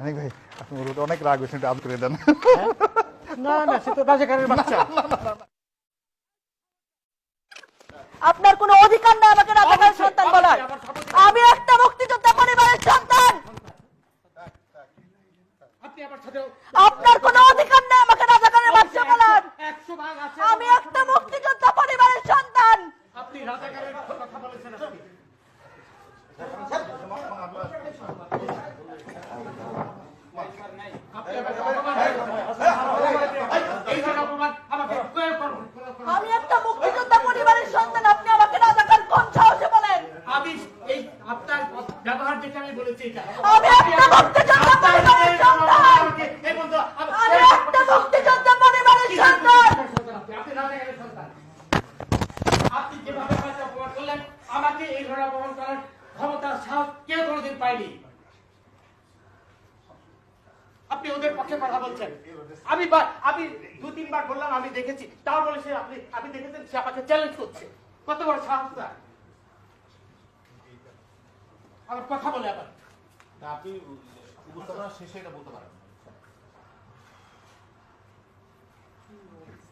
অনেক ভাই আপনি অনেক রাগ হয়েছেন করে দেন। না না সে তো রাজাকারের বাচ্চা। আপনার কোনো অধিকার নেই আমাকে রাজাকার সন্তান বলার। আমি একটা মুক্তিযোদ্ধা পরিবারের সন্তান। আপনার কোনো অধিকার নেই আমাকে রাজাকারের বাচ্চা বলার। একশো ভাগ আছে আমি একটা মুক্তিযোদ্ধা পরিবারের সন্তান আপনি রাজাকারের কথা বলেছেন আপনি এই ধরনের অপমান আমাকে প্রয়োগ করুন। আমি একটা মুক্তিযোদ্ধা পরিবারের সন্তান আপনি আমাকে রাজাকার কোন সাহসে বলেন আমি এই আপনার আমি বলেছি এটা? আমি একটা মুক্তিযোদ্ধা পরিবারের সন্তান। আমি- আমি একটা মুক্তিযোদ্ধা পরিবারের সন্তান। আপনি রাজাকারের সন্তান। আপনি যেভাবে আমাকে অপমান করলেন আমাকে এই ধরনের অপমান করার ক্ষমতা সাহস কেউ কোনোদিন পায়নি। আপনি ওদের পক্ষে কথা বলছেন। আমি আমি দু তিনবার বললাম আমি দেখেছি। তাও বলে সে আপনি আপনি দেখেছেন সে আমাকে চ্যালেঞ্জ করছে। কত বড় সাহস আমার কথা বলে আবার। আপনি উপস্থাপনা শেষে এটা বলতে পারেন।